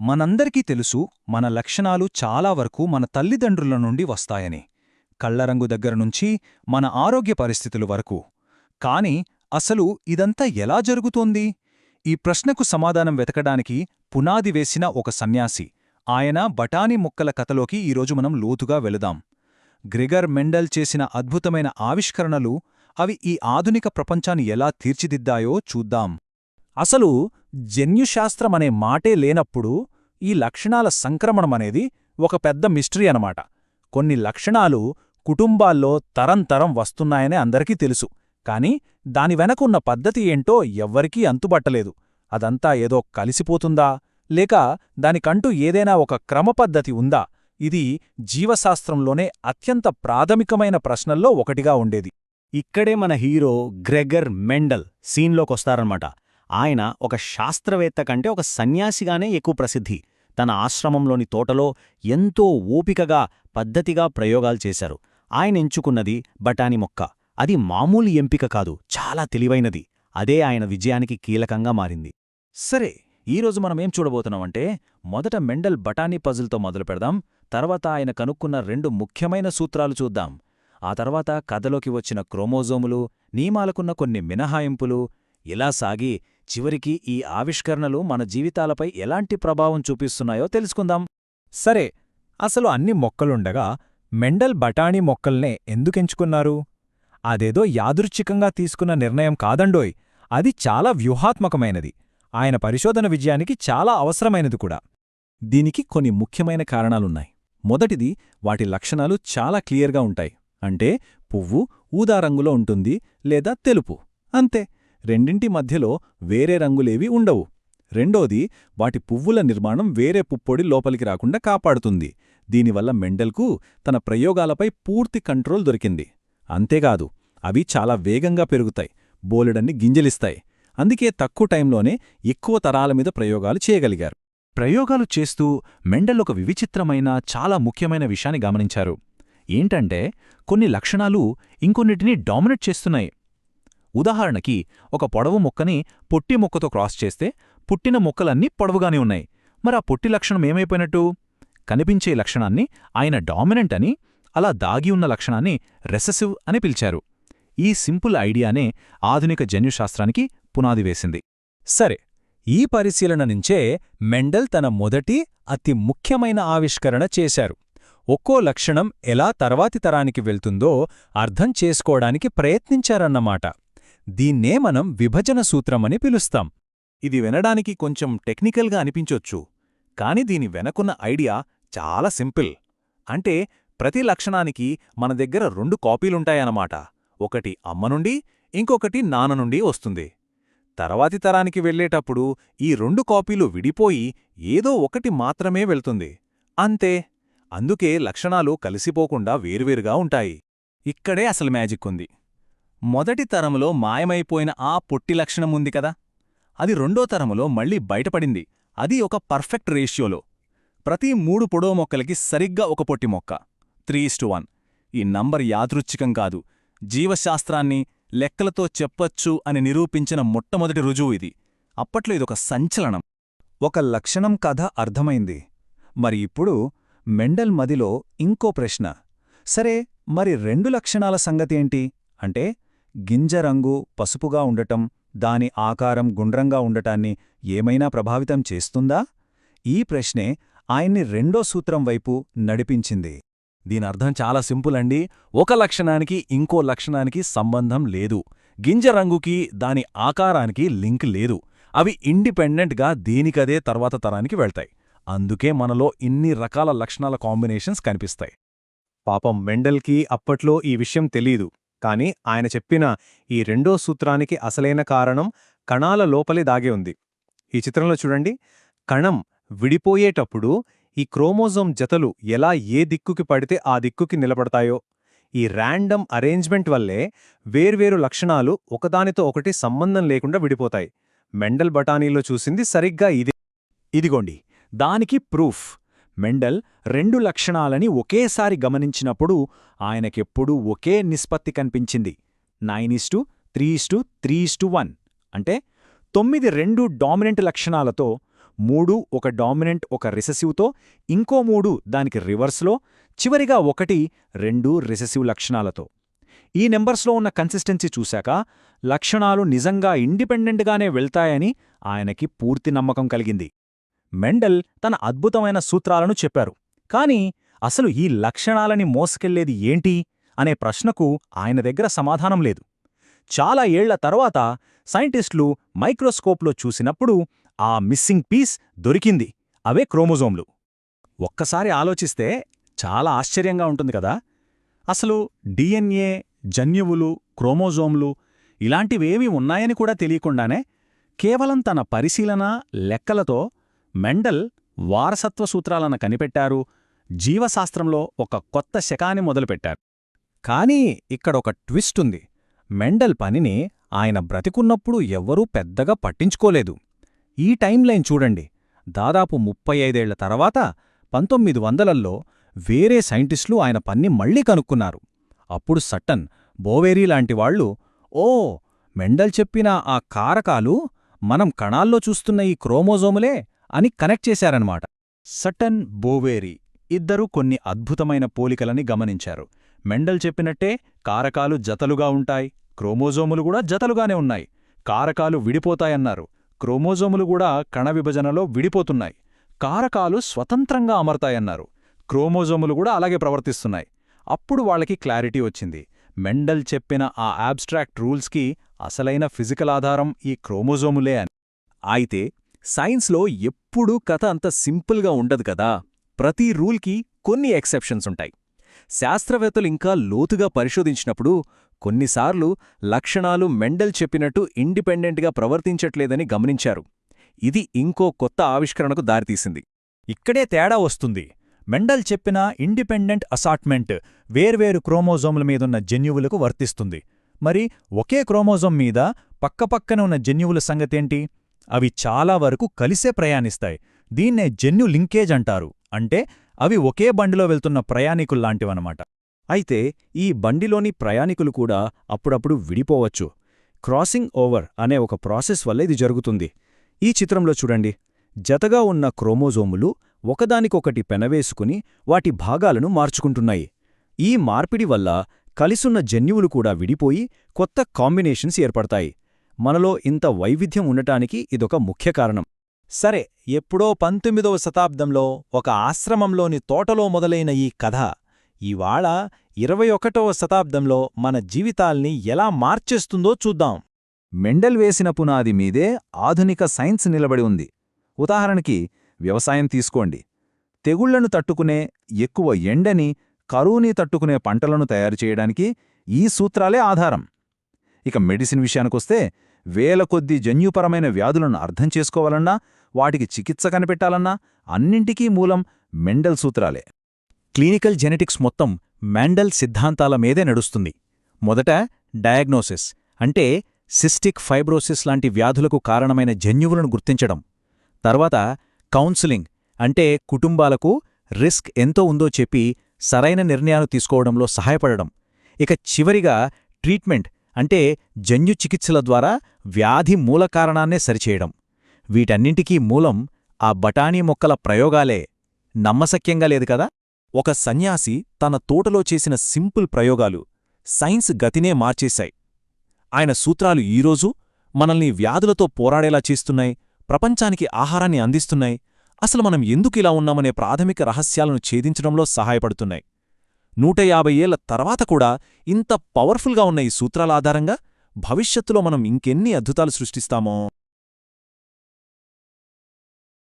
మనందరికీ తెలుసు మన లక్షణాలు చాలా వరకు మన తల్లిదండ్రుల నుండి వస్తాయని. కళ్ళరంగు దగ్గరనుంచి మన ఆరోగ్య పరిస్థితుల వరకు. కాని అసలు ఇదంతా ఎలా జరుగుతోంది? ఈ ప్రశ్నకు సమాధానం వెతకడానికి పునాది వేసిన ఒక సన్యాసి ఆయన బఠానీ ముక్కల కథలోకి ఈరోజు మనం లోతుగా వెళదాం. గ్రిగర్ మెండల్ చేసిన అద్భుతమైన ఆవిష్కరణలు అవి ఈ ఆధునిక ప్రపంచాన్ని ఎలా తీర్చిదిద్దాయో చూద్దాం. అసలు జన్యుశాస్త్రమనే మాటే లేనప్పుడు ఈ లక్షణాల సంక్రమణమనేది ఒక పెద్ద మిస్టరీ అనమాట కొన్ని లక్షణాలు కుటుంబాల్లో తరంతరం వస్తున్నాయని అందరికీ తెలుసు. కాని దాని వెనకున్న పద్ధతి ఏంటో ఎవ్వరికీ అంతుబట్టలేదు. అదంతా ఏదో కలిసిపోతుందా? లేక దానికంటూ ఏదైనా ఒక క్రమపద్ధతి ఉందా? ఇది జీవశాస్త్రంలోనే అత్యంత ప్రాథమికమైన ప్రశ్నల్లో ఒకటిగా ఉండేది. ఇక్కడే మన హీరో గ్రెగర్ మెండల్ సీన్లోకొస్తారన్నమాట. ఆయన ఒక శాస్త్రవేత్త కంటే ఒక సన్యాసిగానే ఎక్కువ ప్రసిద్ధి. తన ఆశ్రమంలోని తోటలో ఎంతో ఓపికగా పద్ధతిగా ప్రయోగాలు చేశారు. ఆయన ఎంచుకున్నది బఠానీ మొక్క. అది మామూలు ఎంపిక కాదు చాలా తెలివైనది. అదే ఆయన విజయానికి కీలకంగా మారింది. సరే ఈరోజు మనమేం చూడబోతున్నామంటే మొదట మెండల్ బఠానీ పజిల్తో మొదలు పెడదాం తర్వాత ఆయన కనుక్కున్న రెండు ముఖ్యమైన సూత్రాలు చూద్దాం. ఆ తర్వాత కథలోకి వచ్చిన క్రోమోజోములు నియమాలకున్న కొన్ని మినహాయింపులు ఇలా సాగి చివరికి ఈ ఆవిష్కరణలు మన జీవితాలపై ఎలాంటి ప్రభావం చూపిస్తున్నాయో తెలుసుకుందాం. సరే అసలు అన్ని మొక్కలుండగా మెండల్ బఠానీ మొక్కల్నే ఎందుకెంచుకున్నారు? అదేదో యాదృచ్ఛికంగా తీసుకున్న నిర్ణయం కాదండోయ్. అది చాలా వ్యూహాత్మకమైనది. ఆయన పరిశోధన విజయానికి చాలా అవసరమైనది కూడా. దీనికి కొన్ని ముఖ్యమైన కారణాలున్నాయి. మొదటిది వాటి లక్షణాలు చాలా క్లియర్గా ఉంటాయి. అంటే పువ్వు ఊదా రంగులో ఉంటుంది లేదా తెలుపు. అంతే. రెండింటి మధ్యలో వేరే రంగులేవి ఉండవు. రెండోది వాటి పువ్వుల నిర్మాణం వేరే పుప్పొడి లోపలికి రాకుండా కాపాడుతుంది. దీనివల్ల మెండల్కు తన ప్రయోగాలపై పూర్తి కంట్రోల్ దొరికింది. అంతేకాదు అవి చాలా వేగంగా పెరుగుతాయి బోలెడన్ని గింజలిస్తాయి. అందుకే తక్కువ టైంలోనే ఎక్కువ తరాల మీద ప్రయోగాలు చేయగలిగారు. ప్రయోగాలు చేస్తూ మెండల్ ఒక వివిచిత్రమైన చాలా ముఖ్యమైన విషయాన్ని గమనించారు. ఏంటంటే కొన్ని లక్షణాలు ఇంకొన్నిటిని డామినేట్ చేస్తున్నాయి. ఉదాహరణకి ఒక పొడవు మొక్కని పొట్టి మొక్కతో క్రాస్ చేస్తే పుట్టిన మొక్కలన్నీ పొడవుగానే ఉన్నాయి. మరి ఆ పొట్టి లక్షణం ఏమైపోయినట్టు? కనిపించే లక్షణాన్ని ఆయన డామినెంట్ అని అలా దాగి ఉన్న లక్షణాన్ని రెసెసివ్ అని పిలిచారు. ఈ సింపుల్ ఐడియానే ఆధునిక జన్యుశాస్త్రానికి పునాది వేసింది. సరే ఈ పరిశీలన నుంచే మెండల్ తన మొదటి అతి ముఖ్యమైన ఆవిష్కరణ చేశారు. ఒక్కో లక్షణం ఎలా తర్వాతి తరానికి వెళ్తుందో అర్థం చేసుకోవడానికి ప్రయత్నించారన్నమాట. దీన్నే మనం విభజన సూత్రమని పిలుస్తాం. ఇది వినడానికి కొంచెం టెక్నికల్గా అనిపించొచ్చు కాని దీని వెనకున్న ఐడియా చాలా సింపుల్. అంటే ప్రతి లక్షణానికి మన దగ్గర రెండు కాపీలుంటాయన్నమాట. ఒకటి అమ్మ నుండి ఇంకొకటి నాన్న నుండి వస్తుంది. తర్వాతి తరానికి వెళ్ళేటప్పుడు ఈ రెండు కాపీలు విడిపోయి ఏదో ఒకటి మాత్రమే వెళ్తుంది. అంతే. అందుకే లక్షణాలు కలిసిపోకుండా వేర్వేరుగా ఉంటాయి. ఇక్కడే అసలు మ్యాజిక్ ఉంది. మొదటి తరములో మాయమైపోయిన ఆ పొట్టి లక్షణముంది కదా. అది రెండో తరములో మళ్ళీ బయటపడింది. అది ఒక పర్ఫెక్ట్ రేషియోలో. ప్రతి మూడు పొడవు మొక్కలకి సరిగ్గా ఒక పొట్టి మొక్క. Three is to one. ఈ నంబర్ యాదృచ్ఛికం కాదు. జీవశాస్త్రాన్ని లెక్కలతో చెప్పొచ్చు అని నిరూపించిన మొట్టమొదటి రుజువు ఇది. అప్పట్లో ఇదొక సంచలనం. ఒక లక్షణం కథ అర్థమైంది. మరి ఇప్పుడు మెండల్ మదిలో ఇంకో ప్రశ్న. సరే మరి రెండు లక్షణాల సంగతేంటి అంటే గింజ రంగు పసుపుగా ఉండటం దాని ఆకారం గుండ్రంగా ఉండటాన్ని ఏమైనా ప్రభావితం చేస్తుందా? ఈ ప్రశ్నే ఆయన్ని రెండో సూత్రం వైపు నడిపించింది. దీనర్ధం చాలా సింపుల్ అండి ఒక లక్షణానికి ఇంకో లక్షణానికి సంబంధం లేదు. గింజ రంగుకి దాని ఆకారానికి లింక్ లేదు. అవి ఇండిపెండెంట్గా దేనికదే తర్వాత తరానికి వెళ్తాయి. అందుకే మనలో ఇన్ని రకాల లక్షణాల కాంబినేషన్స్ కనిపిస్తాయి. పాపం మెండల్కి అప్పట్లో ఈ విషయం తెలీదు. కాని ఆయన చెప్పిన ఈ రెండో సూత్రానికి అసలైన కారణం కణాల లోపలే దాగే ఉంది. ఈ చిత్రంలో చూడండి. కణం విడిపోయేటప్పుడు ఈ క్రోమోజోమ్ జతలు ఎలా ఏ దిక్కుకి పడితే ఆ దిక్కుకి నిలబడతాయో ఈ ర్యాండమ్ అరేంజ్మెంట్ వల్లే వేర్వేరు లక్షణాలు ఒకదానితో ఒకటి సంబంధం లేకుండా విడిపోతాయి. మెండల్ బఠానీలో చూసింది సరిగ్గా ఇది. ఇదిగోండి. దానికి ప్రూఫ్. మెండల్ రెండు లక్షణాలని ఒకేసారి గమనించినప్పుడు ఆయనకెప్పుడూ ఒకే నిష్పత్తి కనిపించింది. Nine is to three is to three is to one. అంటే తొమ్మిది రెండు డామినెంట్ లక్షణాలతో మూడు ఒక డామినెంట్ ఒక రిసెసివ్తో ఇంకో మూడు దానికి రివర్స్లో చివరిగా ఒకటి రెండు రిసెసివ్ లక్షణాలతో. ఈ నెంబర్స్లో ఉన్న కన్సిస్టెన్సీ చూశాక లక్షణాలు నిజంగా ఇండిపెండెంట్గానే వెళ్తాయని ఆయనకి పూర్తి నమ్మకం కలిగింది. మెండల్ తన అద్భుతమైన సూత్రాలను చెప్పారు. కాని అసలు ఈ లక్షణాలని మోసుకెళ్ళేది ఏంటి అనే ప్రశ్నకు ఆయన దగ్గర సమాధానం లేదు. చాలా ఏళ్ళ తర్వాత సైంటిస్టులు మైక్రోస్కోప్లో చూసినప్పుడు ఆ మిస్సింగ్ పీస్ దొరికింది అవే క్రోమోజోమ్లు. ఒక్కసారి ఆలోచిస్తే చాలా ఆశ్చర్యంగా ఉంటుంది కదా! అసలు డిఎన్ఏ జన్యువులు క్రోమోజోమ్లు ఇలాంటివేమీ ఉన్నాయని కూడా తెలియకుండానే కేవలం తన పరిశీలన లెక్కలతో మెండల్ వారసత్వ సూత్రాలను కనిపెట్టారు జీవశాస్త్రంలో ఒక కొత్త శకాన్ని మొదలుపెట్టారు. కానీ ఇక్కడొక ట్విస్ట్ ఉంది మెండల్ పనిని ఆయన బ్రతికున్నప్పుడు ఎవ్వరూ పెద్దగా పట్టించుకోలేదు. ఈ టైంలైన్ చూడండి. దాదాపు ముప్పై ఐదేళ్ళ తర్వాత పంతొమ్మిది వందలల్లో వేరే సైంటిస్టులు ఆయన పన్ని మళ్ళీ కనుక్కున్నారు. అప్పుడు సట్టన్ బోవేరీ లాంటివాళ్ళు ఓ మెండల్ చెప్పిన ఆ కారకాలు మనం కణాల్లో చూస్తున్న ఈ క్రోమోజోములే అని కనెక్ట్ చేశారన్నమాట. సటన్ బోవేరీ ఇద్దరూ కొన్ని అద్భుతమైన పోలికలని గమనించారు. మెండల్ చెప్పినట్టే కారకాలు జతలుగా ఉంటాయి. క్రోమోజోములు కూడా జతలుగానే ఉన్నాయి. కారకాలు విడిపోతాయన్నారు. క్రోమోజోములు కూడా కణ విభజనలో విడిపోతున్నాయి. కారకాలు స్వతంత్రంగా అమరతాయన్నారు. క్రోమోజోములు కూడా అలాగే ప్రవర్తిస్తున్నాయి. అప్పుడు వాళ్ళకి క్లారిటీ వచ్చింది. మెండల్ చెప్పిన ఆ ఆబ్స్ట్రాక్ట్ రూల్స్కి అసలైన ఫిజికల్ ఆధారం ఈ క్రోమోజోములే అని. అయితే సైన్స్లో ఎప్పుడూ కథ అంత సింపుల్గా ఉండదు కదా? ప్రతి రూల్కి కొన్ని ఎక్సెప్షన్స్ ఉంటాయి. శాస్త్రవేత్తలు ఇంకా లోతుగా పరిశోధించినప్పుడు కొన్నిసార్లు లక్షణాలు మెండల్ చెప్పినట్టు ఇండిపెండెంట్గా ప్రవర్తించట్లేదని గమనించారు. ఇది ఇంకో కొత్త ఆవిష్కరణకు దారితీసింది. ఇక్కడే తేడా వస్తుంది. మెండల్ చెప్పిన ఇండిపెండెంట్ అసార్ట్మెంట్ వేర్వేరు క్రోమోజోముల మీదున్న జన్యువులకు వర్తిస్తుంది. మరి ఒకే క్రోమోజోమ్ మీద పక్కపక్కన ఉన్న జన్యువుల సంగతేంటి? అవి చాలా వరకు కలిసే ప్రయాణిస్తాయి. దీన్నే జన్యు లింకేజ్ అంటారు. అంటే అవి ఒకే బండిలో వెళ్తున్న ప్రయాణికుల్లాంటివన్నమాట అయితే ఈ బండిలోని ప్రయాణికులు కూడా అప్పుడప్పుడు విడిపోవచ్చు. క్రాసింగ్ ఓవర్ అనే ఒక ప్రాసెస్ వల్ల ఇది జరుగుతుంది. ఈ చిత్రంలో చూడండి. జతగా ఉన్న క్రోమోజోములు ఒకదానికొకటి పెనవేసుకుని వాటి భాగాలను మార్చుకుంటున్నాయి. ఈ మార్పిడి వల్ల కలిసున్న జన్యువులు కూడా విడిపోయి కొత్త కాంబినేషన్స్ ఏర్పడతాయి. మనలో ఇంత వైవిధ్యం ఉండటానికి ఇదొక ముఖ్య కారణం. సరే ఎప్పుడో పంతొమ్మిదవ శతాబ్దంలో ఒక ఆశ్రమంలోని తోటలో మొదలైన ఈ కథ ఇవాళ ఇరవై ఒకటవ శతాబ్దంలో మన జీవితాల్ని ఎలా మార్చేస్తుందో చూద్దాం. మెండల్ వేసిన పునాది మీదే ఆధునిక సైన్స్ నిలబడి ఉంది. ఉదాహరణకి వ్యవసాయం తీసుకోండి. తెగుళ్ళను తట్టుకునే ఎక్కువ ఎండని కరువుని తట్టుకునే పంటలను తయారు చేయడానికి ఈ సూత్రాలే ఆధారం. ఇక మెడిసిన్ విషయానికొస్తే వేల కొద్దీ జన్యుపరమైన వ్యాధులను అర్థం చేసుకోవాలన్నా వాటికి చికిత్స కనిపెట్టాలన్నా అన్నింటికీ మూలం మెండల్ సూత్రాలే. క్లినికల్ జెనెటిక్స్ మొత్తం మెండల్ సిద్ధాంతాల మీదే నడుస్తుంది. మొదట డయాగ్నోసిస్ అంటే సిస్టిక్ ఫైబ్రోసిస్ లాంటి వ్యాధులకు కారణమైన జన్యువులను గుర్తించడం. తర్వాత కౌన్సిలింగ్ అంటే కుటుంబాలకు రిస్క్ ఎంతో ఉందో చెప్పి సరైన నిర్ణయాలు తీసుకోవడంలో సహాయపడడం. ఇక చివరిగా ట్రీట్మెంట్ అంటే జన్యు చికిత్సల ద్వారా వ్యాధి మూల కారణాన్నే సరిచేయడం. వీటన్నింటికీ మూలం ఆ బఠానీ మొక్కల ప్రయోగాలే. నమ్మశక్యంగా లేదు కదా? ఒక సన్యాసి తన తోటలో చేసిన సింపుల్ ప్రయోగాలు సైన్స్ గతినే మార్చేశాయి. ఆయన సూత్రాలు ఈరోజు మనల్ని వ్యాధులతో పోరాడేలా చేస్తున్నాయి ప్రపంచానికి ఆహారాన్ని అందిస్తున్నాయి అసలు మనం ఎందుకిలా ఉన్నామనే ప్రాథమిక రహస్యాలను ఛేదించడంలో సహాయపడుతున్నాయి. నూట యాభై ఏళ్ళ తర్వాత కూడా ఇంత పవర్ఫుల్గా ఉన్న ఈ సూత్రాల ఆధారంగా భవిష్యత్తులో మనం ఇంకెన్ని అద్భుతాలు సృష్టిస్తామో.